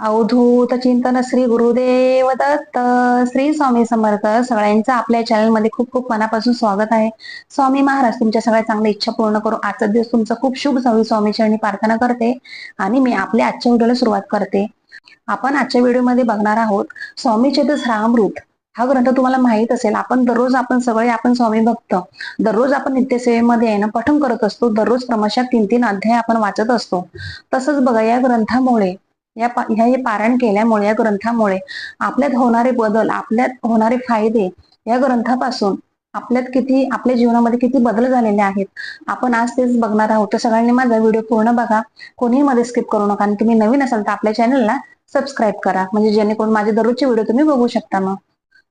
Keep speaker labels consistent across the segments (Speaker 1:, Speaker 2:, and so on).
Speaker 1: अवधूत चिंतन श्री गुरुदेव दत्त श्री स्वामी समर्थ सगळ्यांचं आपल्या चॅनलमध्ये खूप खूप मनापासून स्वागत आहे. स्वामी महाराज तुमच्या सगळ्या चांगल्या इच्छा पूर्ण करू. आजचा दिवस तुमचा खूप शुभ जावी. स्वामी चरणी प्रार्थना करते आणि मी आपल्या आजच्या व्हिडिओला सुरुवात करते. आपण आजच्या व्हिडिओमध्ये बघणार आहोत स्वामी चेतस रामृत हा ग्रंथ तुम्हाला माहीत असेल. आपण दररोज आपण सगळे आपण स्वामी भक्त. दररोज आपण नित्यसेवेमध्ये आहे ना पठण करत असतो. दररोज क्रमशः तीन तीन अध्याय आपण वाचत असतो. तसंच बघा या ग्रंथामुळे या ह्या हे पारायण केल्यामुळे या ग्रंथामुळे आपल्यात होणारे बदल आपल्यात होणारे फायदे या ग्रंथापासून आपल्यात किती आपल्या जीवनामध्ये किती बदल झालेले आहेत आपण आज तेच बघणार आहोत. तर सगळ्यांनी माझा व्हिडिओ पूर्ण बघा. कोणीही मध्ये स्किप करू नका. आणि तुम्ही नवीन असाल तर आपल्या चॅनलला सबस्क्राईब करा. म्हणजे जेणेकरून माझे दररोजचे व्हिडिओ तुम्ही बघू शकता मग.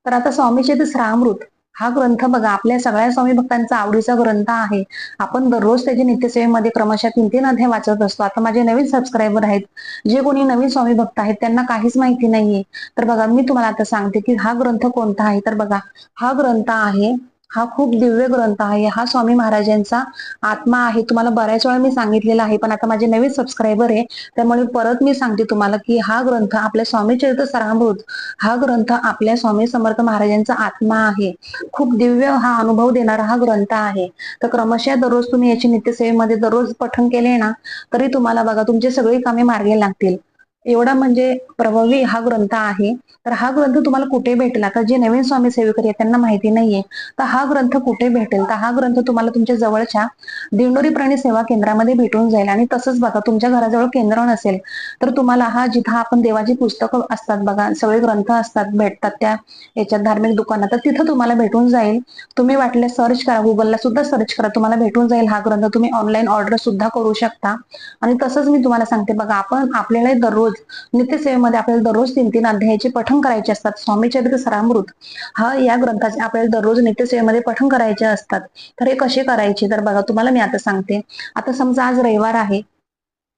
Speaker 1: तर आता स्वामीचे ते श्रामृत हा ग्रंथ बघा आपल्या सगळ्या स्वामी भक्तांचा आवडीचा ग्रंथ आहे. आपण दररोज त्याच्या नित्यसेवेमध्ये क्रमशः तीन तीन अध्याय वाचत असतो. आता माझे नवीन सबस्क्रायबर आहेत जे कोणी नवीन स्वामी भक्त आहेत त्यांना काहीच माहिती नाहीये. तर बघा मी तुम्हाला आता सांगते की हा ग्रंथ कोणता आहे? तर बघा हा ग्रंथ आहे हा खूप दिव्य ग्रंथ आहे. हा स्वामी महाराजांचा आत्मा आहे. तुम्हाला बऱ्याच वेळा मी सांगितलेला आहे पण आता माझे नवीन सबस्क्रायबर आहे त्यामुळे परत मी सांगते तुम्हाला की हा ग्रंथ आपल्या स्वामी चरित्र सरामृत हा ग्रंथ आपल्या स्वामी समर्थ महाराजांचा आत्मा आहे. खूप दिव्य हा अनुभव देणारा हा ग्रंथ आहे. तर क्रमशः दररोज तुम्ही याची नित्यसेवेमध्ये दररोज पठण केले ना तरी तुम्हाला बघा तुमची सगळी कामे मार्गे लागतील. एवढा म्हणजे प्रभावी हा ग्रंथ आहे. तर हा ग्रंथ तुम्हाला कुठे भेटेल? आता जे नवीन स्वामी सेवेकरी आहेत त्यांना माहिती नाहीये. तर हा ग्रंथ कुठे भेटेल? तर हा ग्रंथ तुम्हाला तुमच्या जवळच्या दिंडोरी प्राणी सेवा केंद्रामध्ये भेटून जाईल. आणि तसंच बघा तुमच्या घराजवळ केंद्र नसेल तर तुम्हाला हा जिथं आपण देवाची पुस्तकं असतात बघा सगळे ग्रंथ असतात भेटतात त्या याच्यात धार्मिक दुकानात तर तिथं तुम्हाला भेटून जाईल. तुम्ही वाटले सर्च करा गुगलला सुद्धा सर्च करा तुम्हाला भेटून जाईल हा ग्रंथ. तुम्ही ऑनलाईन ऑर्डर सुद्धा करू शकता. आणि तसंच मी तुम्हाला सांगते बघा आपण आपल्याला दररोज नित्यसेवेमध्ये आपल्याला दररोज तीन तीन अध्यायाचे पठण करायचे असतात. स्वामी चरित्र सरामृत हा या ग्रंथाचे आपल्याला दररोज नित्यसेवेमध्ये पठण करायचे असतात. तर हे कसे करायचे? तर बघा तुम्हाला मी आता सांगते. आता समजा आज रविवार आहे.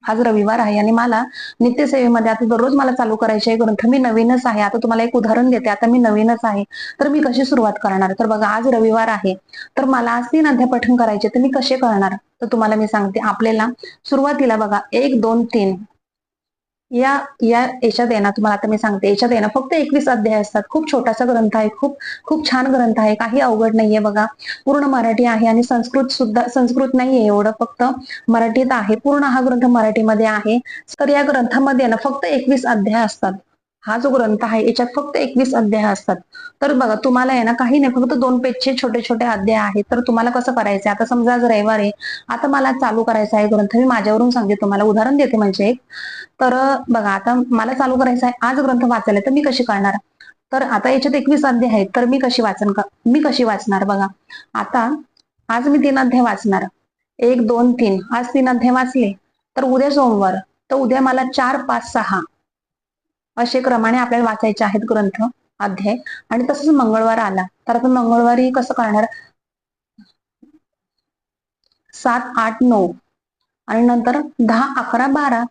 Speaker 1: आज रविवार आहे आणि मला नित्यसेवेमध्ये आता दररोज मला चालू करायचे आहे ग्रंथ मी नवीनच आहे. आता तुम्हाला एक उदाहरण देते. आता मी नवीनच आहे. तर मी कशी सुरुवात करणार? तर बघा आज रविवार आहे. तर मला आज तीन अध्याय पठण करायचे तर मी कसे करणार? तर तुम्हाला मी सांगते. आपल्याला सुरुवातीला बघा एक दोन तीन. या या याच्यात आहे ना तुम्हाला आता मी सांगते. याच्यात आहे ना फक्त एकवीस अध्याय असतात. खूप छोटासा ग्रंथ आहे. खूप खूप छान ग्रंथ आहे. काही अवघड नाहीये बघा. पूर्ण मराठी आहे आणि संस्कृत सुद्धा संस्कृत नाहीये एवढं फक्त मराठीत आहे. पूर्ण हा ग्रंथ मराठीमध्ये आहे. तर या ग्रंथामध्ये ना फक्त एकवीस अध्याय असतात. हा जो ग्रंथ आहे याच्यात फक्त एकवीस अध्याय असतात. तर बघा तुम्हाला आहे ना काही नाही फक्त दोन पेजचे छोटे छोटे अध्याय आहेत. तर तुम्हाला कसं करायचं आता समजा आज रविवार आहे. आता मला चालू करायचा आहे ग्रंथ. मी माझ्यावरून सांगते तुम्हाला. उदाहरण देते म्हणजे एक. तर बघा आता मला चालू करायचं आहे. आज ग्रंथ वाचायला तर मी कशी करणार तर आता याच्यात एकवीस अध्याय आहेत. तर मी कशी वाचन मी कशी वाचणार बघा? आता आज मी तीन अध्याय वाचणार. एक दोन तीन. आज तीन अध्याय वाचले. तर उद्या सोमवार. तर उद्या मला चार पाच सहा. असे क्रमाने आपल्याला वाचायचे आहेत ग्रंथ अध्याय. आणि तसंच मंगळवार आला. तर आपण मंगळवारी कसं करणार? सात आठ नऊ. आणि नंतर दहा अकरा बारा.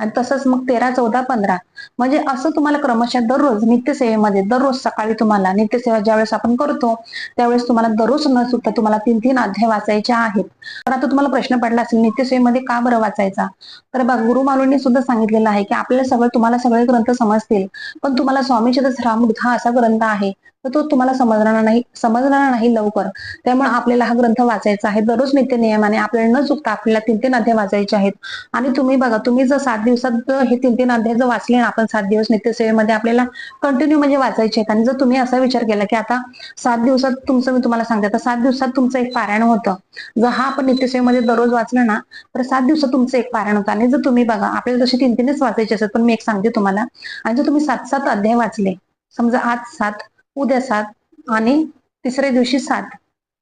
Speaker 1: आणि तसंच मग तेरा चौदा पंधरा. म्हणजे असं तुम्हाला क्रमशः दररोज नित्यसेवेमध्ये दररोज सकाळी तुम्हाला नित्यसेवा ज्यावेळेस आपण करतो त्यावेळेस तुम्हाला दररोज न चुकता तुम्हाला तीन तीन अध्याय वाचायचे आहेत. तर आता तुम्हाला प्रश्न पडला असेल नित्यसेवेमध्ये का बरं वाचायचा? तर बघ गुरु मालूंनी सुद्धा सांगितलेलं आहे की आपल्याला सगळं तुम्हाला सगळे ग्रंथ समजतील. पण तुम्हाला स्वामीचे रामृत हा असा ग्रंथ आहे. तर तो तुम्हाला समजणार नाही समजणार नाही लवकर. त्यामुळे आपल्याला हा ग्रंथ वाचायचा आहे. दररोज नित्य नियमाने आपल्याला न चुकता आपल्याला तीन तीन अध्याय वाचायचे आहेत. आणि तुम्ही बघा तुम्ही जर सात दिवसात हे तीन तीन अध्याय जर वाचले ना आपण सात दिवस नित्यसेवेमध्ये आपल्याला कंटिन्यू म्हणजे वाचायचे आहेत. आणि जर तुम्ही असा विचार केला की आता सात दिवसात तुमचं मी तुम्हाला सांगते आता सात दिवसात तुमचं एक पारायण होतं. जर हा आपण नित्यसेवेमध्ये दररोज वाचलं ना तर सात दिवसात तुमचं एक पारायण होतं. आणि जर तुम्ही बघा आपल्याला जसे तीन तीनच वाचायचे असतात पण मी एक सांगते तुम्हाला. आणि जर तुम्ही सात सात अध्याय वाचले समजा आज सात उद्या सात आणि तिसऱ्या दिवशी सात.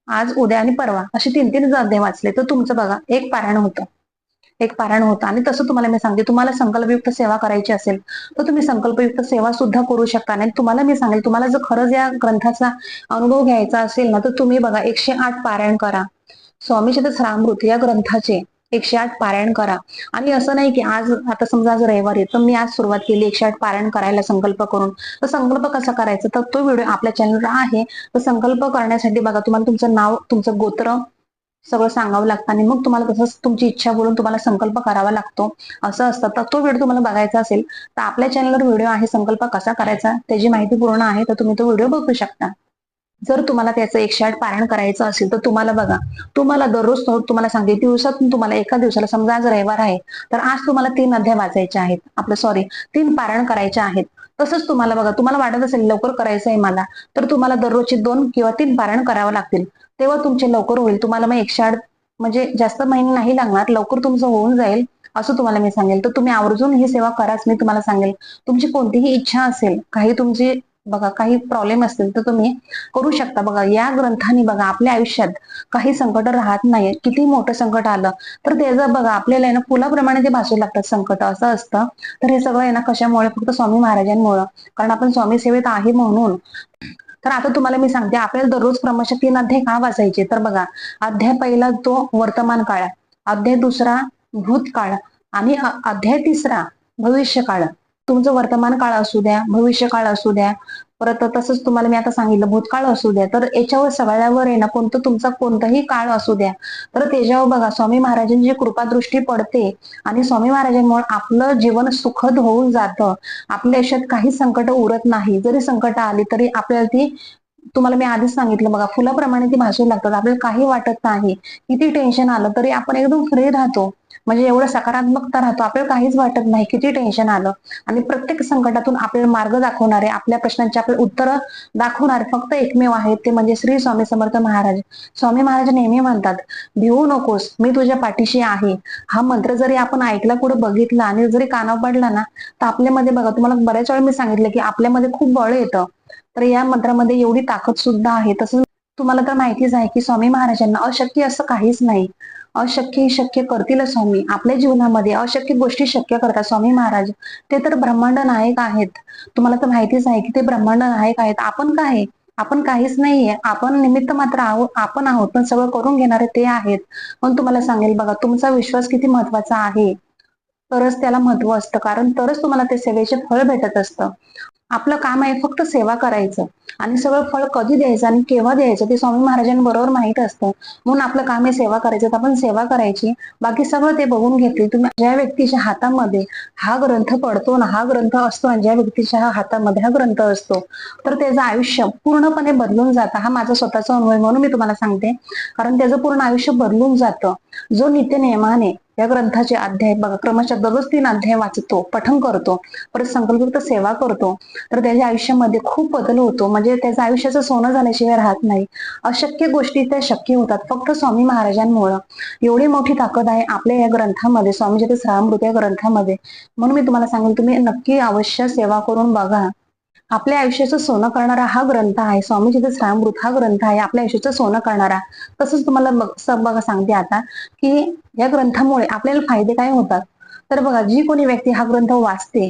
Speaker 1: आज उद्या आणि परवा असे तीन तीन अध्याय वाचले. तर तुमचं बघा एक पारायण होतं. एक पारायण होतं. आणि तसं तुम्हाला मी सांगते तुम्हाला संकल्पयुक्त सेवा करायची असेल तर तुम्ही संकल्पयुक्त सेवा सुद्धा करू शकता. आणि तुम्हाला मी सांगेल तुम्हाला जर खरंच या ग्रंथाचा अनुभव घ्यायचा असेल ना तर तुम्ही बघा एकशे आठ पारायण करा. स्वामी रामृत या ग्रंथाचे एकशे आठ पारायण करा. आणि असं नाही की आज आता समजा आज रविवार आहे तर मी आज सुरुवात केली एकशे आठ पारायण करायला संकल्प करून. तर संकल्प कसा करायचा? तर तो व्हिडिओ आपल्या चॅनलवर आहे. तर संकल्प करण्यासाठी बघा तुम्हाला तुमचं नाव तुमचं गोत्र सगळं सांगावं लागतं आणि मग तुम्हाला तसंच तुमची इच्छा बोलून तुम्हाला संकल्प करावा लागतो. असं असतं. तर तो व्हिडिओ तुम्हाला बघायचा असेल तर आपल्या चॅनलवर व्हिडिओ आहे संकल्प कसा करायचा? त्याची माहिती पूर्ण आहे तर तुम्ही तो व्हिडिओ बघू शकता. जर तुम्हाला त्याचं एकशे आठ पारायण करायचं असेल तर तुम्हाला बघा तुम्हाला दररोज तुम्हाला सांगते दिवसातून तुम्हाला एका दिवसाला समजा आज रविवार आहे तर आज तुम्हाला तीन अध्याय वाचायचे आहेत. आपलं सॉरी तीन पारायण करायचे आहेत. तसंच तुम्हाला बघा तुम्हाला वाटत असेल लवकर करायचं आहे मला तर तुम्हाला दररोजचे दोन किंवा तीन पारायण करावं लागतील. तेव्हा तुमचे लवकर होईल. तुम्हाला मग एकशे आठ म्हणजे जास्त महिने नाही लागणार लवकर तुमचं होऊन जाईल असं तुम्हाला मी सांगेल. तर तुम्ही आवर्जून ही सेवा कराच मी तुम्हाला सांगेल. तुमची कोणतीही इच्छा असेल काही तुमची बघा काही प्रॉब्लेम असतील तर तुम्ही करू शकता. बघा या ग्रंथाने बघा आपल्या आयुष्यात काही संकट राहत नाही किती मोठं संकट आलं तर ते जर बघा आपल्याला ना फुलाप्रमाणे ते भासू लागतात संकट असं असतं. तर हे सगळं आहे ना कशामुळे? फक्त स्वामी महाराजांमुळं. कारण आपण स्वामी सेवेत आहे म्हणून. तर आता तुम्हाला मी सांगते आपल्याला दररोज क्रमशः तीन अध्याय का वाचायचे? तर बघा अध्याय पहिला तो वर्तमान काळ अध्याय दुसरा भूतकाळ आणि अध्याय तिसरा भविष्य काळ तुमचं वर्तमान काळ असू द्या भविष्य काळ असू द्या परत तसंच तुम्हाला मी आता सांगितलं भूतकाळ असू द्या तर याच्यावर सगळ्यावर आहे ना कोणतं तुमचा कोणताही काळ असू द्या. तर त्याच्यावर बघा स्वामी महाराजांची कृपादृष्टी पडते आणि स्वामी महाराजांमुळे आपलं जीवन सुखद होऊन जातं. आपल्या आयुष्यात काही संकट उरत नाही. जरी संकट आली तरी आपल्याला ती तुम्हाला मी आधीच सांगितलं बघा फुलाप्रमाणे ती भासू लागतात. आपल्याला काही वाटत नाही. किती टेन्शन आलं तरी आपण एकदम फ्री राहतो. म्हणजे एवढं सकारात्मकता राहतो. आपल्याला काहीच वाटत नाही. किती टेन्शन आलं. आणि प्रत्येक संकटातून आपल्याला मार्ग दाखवणारे आपल्या प्रश्नांची आपल्याला उत्तरं दाखवणारे फक्त एकमेव आहेत ते म्हणजे श्री स्वामी समर्थ महाराज. स्वामी महाराज नेहमी म्हणतात भिवू नकोस. मी तुझ्या पाठीशी आहे. हा मंत्र जरी आपण ऐकला कुठे बघितला आणि जरी कानावर पडला ना तर आपल्यामध्ये बघा तुम्हाला बऱ्याच वेळा मी सांगितलं की आपल्यामध्ये खूप बळ येतं. तर या मंत्रामध्ये एवढी ताकद सुद्धा आहे. तसंच तुम्हाला तर माहितीच आहे की स्वामी महाराजांना अशक्य असं काहीच नाही. अशक्य ही शक्य करतील स्वामी आपल्या जीवनामध्ये अशक्य गोष्टी शक्य करतात स्वामी महाराज. ते तर ब्रह्मांड नायक आहेत. तुम्हाला तर माहितीच आहे की ते ब्रह्मांड नायक आहेत. आपण काय आहे? आपण काहीच नाहीये. आपण निमित्त मात्र आहोत आपण आहोत. पण सगळं करून घेणारे ते आहेत. पण तुम्हाला सांगेल बघा तुमचा विश्वास किती महत्त्वाचा आहे? तरच त्याला महत्त्व असतं. कारण तरच तुम्हाला ते सेवेचे फळ भेटत असतं. आपलं काम आहे फक्त सेवा करायचं. आणि सगळं फळ कधी द्यायचं आणि केव्हा द्यायचं ते स्वामी महाराजांबरोबर माहीत असतं. म्हणून आपलं काम आहे सेवा करायचं. तर आपण सेवा करायची. बाकी सगळं ते बघून घेतली. तुम्ही ज्या व्यक्तीच्या हातामध्ये हा ग्रंथ पडतो ना हा ग्रंथ असतो आणि ज्या व्यक्तीच्या हातामध्ये हा ग्रंथ असतो तर त्याचं आयुष्य पूर्णपणे बदलून जातं. हा माझा स्वतःचा अनुभव म्हणून मी तुम्हाला सांगते. कारण त्याचं पूर्ण आयुष्य बदलून जातं. जो नित्य नियमाने या ग्रंथाचे अध्याय बघा क्रमशः दररोज तीन अध्याय वाचतो पठन करतो परत संकल्पयुक्त सेवा करतो. तर त्याच्या आयुष्यामध्ये खूप बदल होतो. म्हणजे त्याचं आयुष्याचं सोनं झाल्याशिवाय राहत नाही. अशक्य गोष्टी त्या शक्य होतात. फक्त स्वामी महाराजांमुळं. एवढी मोठी ताकद आहे आपल्या या ग्रंथामध्ये स्वामीजी ते या ग्रंथामध्ये. म्हणून मी तुम्हाला सांगेन तुम्ही नक्की अवश्य सेवा करून बघा. आपल्या आयुष्याचं सोनं करणारा हा ग्रंथ आहे स्वामीजीचा जिथे श्रामृत हा ग्रंथ आहे आपल्या आयुष्याचं सोनं करणारा. तसंच तुम्हाला बघा सांगते आता की या ग्रंथामुळे आपल्याला फायदे काय होतात? तर बघा जी कोणी व्यक्ती हा ग्रंथ वाचते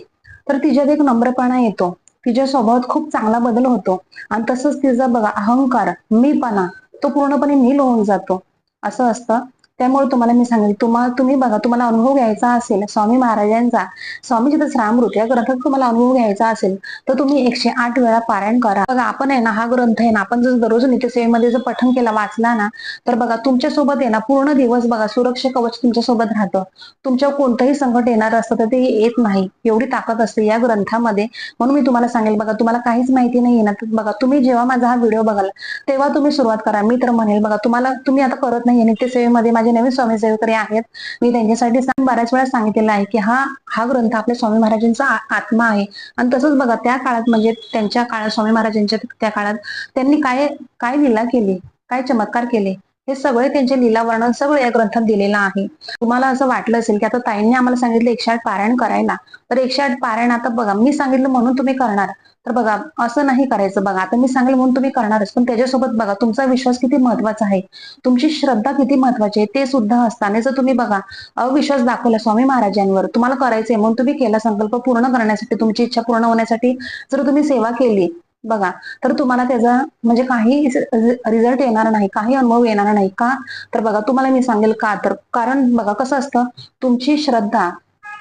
Speaker 1: तर तिच्यात एक नम्रपणा येतो. तिच्या स्वभावात खूप चांगला बदल होतो. आणि तसंच तिचा बघा अहंकार मीपणा तो पूर्णपणे नील होऊन जातो. असं असतं. त्यामुळे तुम्हाला मी सांगेल तुम्हाला तुम्ही बघा तुम्हाला अनुभव घ्यायचा असेल स्वामी महाराजांचा स्वामी जिथं श्रामृत या ग्रंथात तुम्हाला अनुभव घ्यायचा असेल तर तुम्ही एकशे आठ वेळा पारायण करा. बघा आपण आहे ना हा ग्रंथ आहे ना आपण जर दररोज नित्यसेवेमध्ये जर पठन केला वाचला ना तर बघा तुमच्यासोबत आहे ना पूर्ण दिवस बघा सुरक्षा कवच तुमच्यासोबत राहतं. तुमच्या कोणतंही संकट येणार असतं तर ते येत नाही. एवढी ताकद असते या ग्रंथामध्ये. म्हणून मी तुम्हाला सांगेल बघा तुम्हाला काहीच माहिती नाही ना बघा तुम्ही जेव्हा माझा हा व्हिडिओ बघाल तेव्हा तुम्ही सुरुवात करा. मी तर म्हणेल बघा तुम्हाला तुम्ही आता करत नाही नित्यसेवेमध्ये माझे नवीन स्वामी सेवकरी आहेत. मी त्यांच्यासाठी बऱ्याच वेळा सांगितलेलं आहे की हा हा ग्रंथ आपल्या स्वामी महाराजांचा आत्मा आहे. आणि तसंच बघा त्या काळात म्हणजे त्यांच्या काळात स्वामी महाराजांच्या त्या काळात त्यांनी काय काय लीला केली? काय चमत्कार केले? हे सगळे त्यांचे लीला वर्णन सगळं या ग्रंथात दिलेलं आहे. तुम्हाला असं वाटलं असेल की आता ताईंनी आम्हाला सांगितलं एकशे आठ पारायण करायला. तर एकशे आठ पारायण आता बघा मी सांगितलं म्हणून तुम्ही करणार. तर बघा असं नाही करायचं बघा. आता मी सांगेल म्हणून तुम्ही करणारच पण त्याच्यासोबत बघा तुमचा विश्वास किती महत्त्वाचा आहे? तुमची श्रद्धा किती महत्वाची आहे? ते सुद्धा असताना जर तुम्ही बघा अविश्वास दाखवला स्वामी महाराजांवर तुम्हाला करायचंय म्हणून तुम्ही केला संकल्प पूर्ण करण्यासाठी तुमची इच्छा पूर्ण होण्यासाठी जर तुम्ही सेवा केली बघा तर तुम्हाला त्याचा म्हणजे काही रिझल्ट येणार नाही काही अनुभव येणार नाही का? तर बघा तुम्हाला मी सांगेल का? तर कारण बघा कसं असतं तुमची श्रद्धा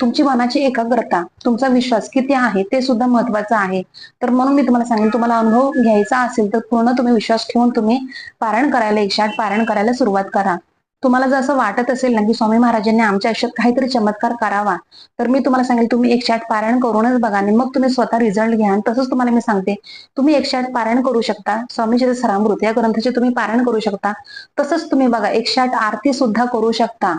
Speaker 1: तुमची मनाची एकाग्रता तुमचा विश्वास किती आहे ते सुद्धा महत्वाचं आहे. तर म्हणून मी तुम्हाला सांगेन तुम्हाला अनुभव घ्यायचा असेल तर पूर्ण तुम्ही विश्वास ठेवून तुम्ही पारायण करायला एकशे आठ पारायण करायला सुरुवात करा. तुम्हाला जर असं वाटत असेल ना की स्वामी महाराजांनी आमच्या आयुष्यात काहीतरी चमत्कार करावा तर मी तुम्हाला सांगेल तुम्ही एकशे आठ पारायण करूनच बघा आणि मग तुम्ही स्वतः रिझल्ट घ्या आणि तसंच तुम्हाला मी सांगते. तुम्ही एकशे आठ पारायण करू शकता. स्वामीचे सरामृत या ग्रंथाचे तुम्ही पारायण करू शकता. तसंच तुम्ही बघा एकशे आठ आरती सुद्धा करू शकता.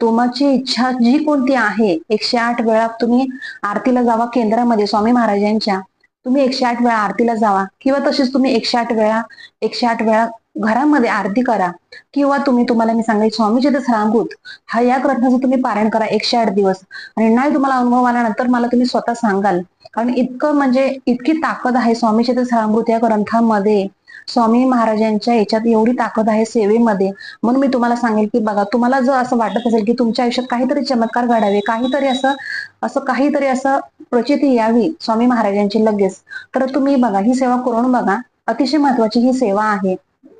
Speaker 1: तुमची इच्छा जी कोणती आहे एकशे आठ वेळा तुम्ही आरतीला जावा केंद्रामध्ये स्वामी महाराजांच्या. तुम्ही एकशे आठ वेळा आरतीला जावा किंवा तशीच तुम्ही एकशे आठ वेळा एकशे आठ वेळा घरामध्ये आरती करा किंवा तुम्ही तुम्हाला मी सांगेल स्वामीचे ते सरामृत हा या ग्रंथाचं तुम्ही पारायण करा एकशे आठ दिवस. आणि नाही तुम्हाला अनुभव आल्यानंतर मला तुम्ही स्वतः सांगाल. कारण इतकं म्हणजे इतकी ताकद आहे स्वामीचे ते सरामृत या ग्रंथामध्ये. स्वामी महाराजांच्या याच्यात एवढी ताकद आहे सेवेमध्ये. म्हणून मी तुम्हाला सांगेल की बघा तुम्हाला जर असं वाटत असेल की तुमच्या आयुष्यात काहीतरी चमत्कार घडावे काहीतरी असं असं काहीतरी असं प्रचिती यावी स्वामी महाराजांची लगेच तर तुम्ही बघा ही सेवा करून बघा. अतिशय महत्वाची ही सेवा आहे.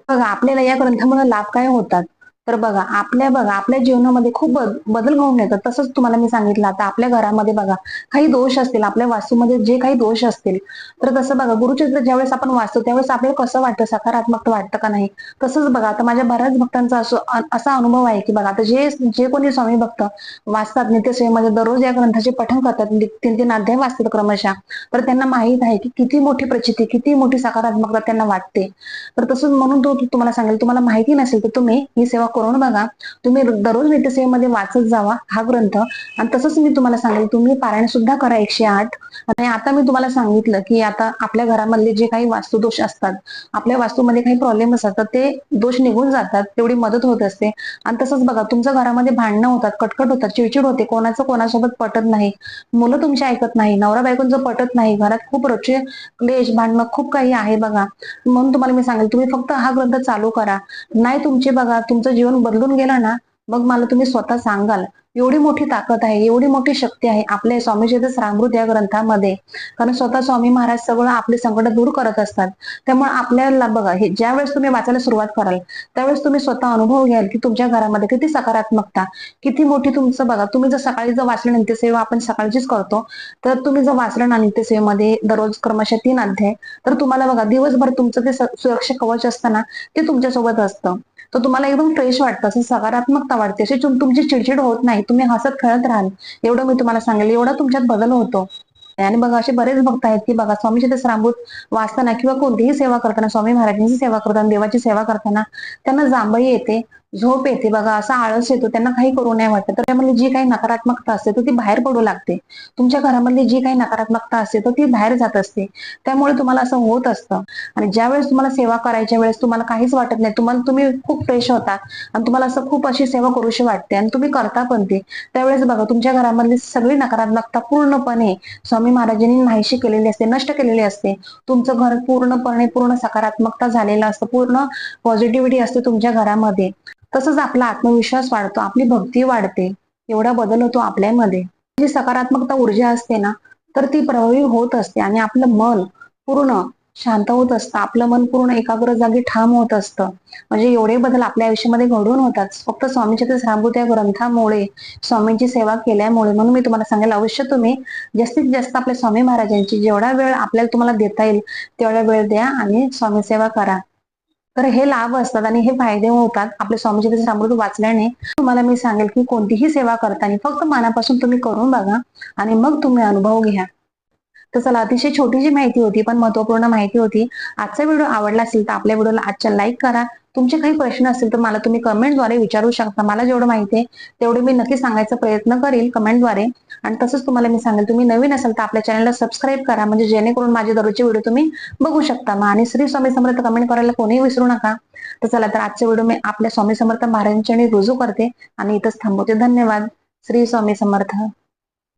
Speaker 1: बघा आपल्याला या ग्रंथामुळे लाभ काय होतात? तर बघा आपल्या बघा आपल्या जीवनामध्ये खूप बदल घडून येतात. तसंच तुम्हाला मी सांगितलं आता आपल्या घरामध्ये बघा काही दोष असतील आपल्या वास्तूमध्ये जे काही दोष असतील तर तसं बघा गुरुचरित्र ज्यावेळेस आपण वाचतो त्यावेळेस आपल्याला कसं वाटतं? सकारात्मक वाटतं का नाही? तसंच बघा आता माझ्या बऱ्याच भक्तांचा असं असा अनुभव आहे की बघा आता जे जे कोणी स्वामी भक्त वाचतात नित्यसेवेमध्ये म्हणजे दररोज या ग्रंथाचे पठण करतात तीन तीन अध्याय वाचतात क्रमशः तर त्यांना माहीत आहे की किती मोठी प्रचिती किती मोठी सकारात्मकता त्यांना वाटते. तर तसंच म्हणून तो तुम्हाला सांगेल तुम्हाला माहिती नसेल तर तुम्ही ही सेवा करून बघा तुम्ही दररोज नित्यसेवेमध्ये वाचत जावा हा ग्रंथ. आणि तसंच मी तुम्हाला सांगेल तुम्ही पारायण सुद्धा करा एकशे आठ. आणि आता मी तुम्हाला सांगितलं की आता आपल्या घरामधले जे काही वास्तुदोष असतात आपल्या वास्तूमध्ये काही प्रॉब्लेम असतात तर ते दोष निघून जातात तेवढी मदत होत असते. आणि तसंच बघा तुमच्या घरामध्ये भांडणं होतात कटकट होतात चिडचिड होते कोणाचं कोणासोबत पटत नाही. मुलं तुमची ऐकत नाही नवरा बायकोंचं पटत नाही घरात खूप रोजचे क्लेश भांडणं खूप काही आहे बघा. म्हणून तुम्हाला मी सांगेल तुम्ही फक्त हा ग्रंथ चालू करा. नाही तुमचे बघा तुमचं जीवन बदलून गेलं ना मग मला तुम्ही स्वतः सांगाल. एवढी मोठी ताकद आहे एवढी मोठी शक्ती आहे आपल्या स्वामीचे रामृत या ग्रंथामध्ये. कारण स्वतः स्वामी महाराज सगळं आपले संकट दूर करत असतात. त्यामुळे आपल्याला बघा हे ज्या वेळेस तुम्ही वाचायला सुरुवात कराल त्यावेळेस तुम्ही स्वतः अनुभव घ्याल की तुमच्या घरामध्ये किती सकारात्मकता किती मोठी तुमचं बघा तुम्ही जर सकाळी जर वाचलं नित्यसेवा आपण सकाळचीच करतो तर तुम्ही जर वाचलं ना नित्यसेवेमध्ये दररोज क्रमशः तीन अध्याय तर तुम्हाला बघा दिवसभर तुमचं ते सुरक्षा कवच असतं ना ते तुमच्यासोबत असतं. तर तुम्हाला एकदम फ्रेश वाटतं. असं सकारात्मकता वाटते. अशी तुमची चिडचिड होत नाही. तुम्ही हसत खेळत राहाल. एवढं मी तुम्हाला सांगेल. एवढा तुमच्यात बदल होतो. आणि बघा असे बरेच भक्त आहेत की बघा स्वामी ते वाचताना किंवा कोणतीही सेवा करताना स्वामी महाराजांची सेवा करताना देवाची सेवा करताना त्यांना जांभई येते. झोप येते बघा असा आळस येतो त्यांना काही करू नाही वाटत. तर त्यामध्ये जी काही नकारात्मकता असते तर ती बाहेर पडू लागते. तुमच्या घरामधली जी काही नकारात्मकता असते तर ती बाहेर जात असते. त्यामुळे तुम्हाला असं होत असतं. आणि ज्या वेळेस तुम्हाला सेवा करायच्या वेळेस तुम्हाला काहीच वाटत नाही तुम्हाला तुम्ही खूप फ्रेश होता आणि तुम्हाला असं खूप अशी सेवा करूशी वाटते आणि तुम्ही करता पण ते. त्यावेळेस बघा तुमच्या घरामधली सगळी नकारात्मकता पूर्णपणे स्वामी महाराजांनी नाहीशी केलेली असते नष्ट केलेली असते. तुमचं घर पूर्णपणे पूर्ण सकारात्मकता झालेलं असतं पूर्ण पॉझिटिव्हिटी असते तुमच्या घरामध्ये. तसंच आपला आत्मविश्वास वाढतो आपली भक्ती वाढते एवढा बदल होतो आपल्यामध्ये. जी सकारात्मकता ऊर्जा असते ना तर ती प्रभावी होत असते आणि आपलं मन पूर्ण शांत होत असतं. आपलं मन पूर्ण एकाग्र जागी ठाम होत असतं. म्हणजे एवढे बदल आपल्या आयुष्यामध्ये घडून होतात. फक्त स्वामीच्या ते रामभूत या ग्रंथामुळे स्वामींची सेवा केल्यामुळे म्हणून मी तुम्हाला सांगेल अवश्य तुम्ही जास्तीत जास्त आपल्या स्वामी महाराजांची जेवढा वेळ आपल्याला तुम्हाला देता येईल तेवढा वेळ द्या आणि स्वामी सेवा करा. तर हे लाभ असतात आणि हे फायदे होतात. आपल्या स्वामीजी तसे अमृत वाचल्याने तुम्हाला मी सांगेल की कोणतीही सेवा करताना फक्त मनापासून तुम्ही करून बघा आणि मग तुम्ही अनुभव घ्या. तर चला अतिशय छोटीशी माहिती होती पण महत्त्वपूर्ण माहिती होती. आजचा व्हिडिओ आवडला असेल तर आपल्या व्हिडिओला आजच्या लाईक करा. तुमचे काही प्रश्न असतील तर मला तुम्ही कमेंटद्वारे विचारू शकता. मला जेवढं माहिती आहे तेवढे मी नक्की सांगायचा प्रयत्न करेल कमेंटद्वारे आणि तसंच तुम्हाला मी सांगेल तुम्ही नवीन असाल तर आपल्या चॅनलला सबस्क्राईब करा. म्हणजे जेणेकरून माझे दररोजचे व्हिडिओ तुम्ही बघू शकता. मग आणि श्री स्वामी समर्थ कमेंट करायला कोणीही विसरू नका. तर चला तर आजचा व्हिडिओ मी आपल्या स्वामी समर्थ महाराजांच्या रुजू करते. आणि इथंच थांबवते. धन्यवाद. श्री स्वामी समर्थ.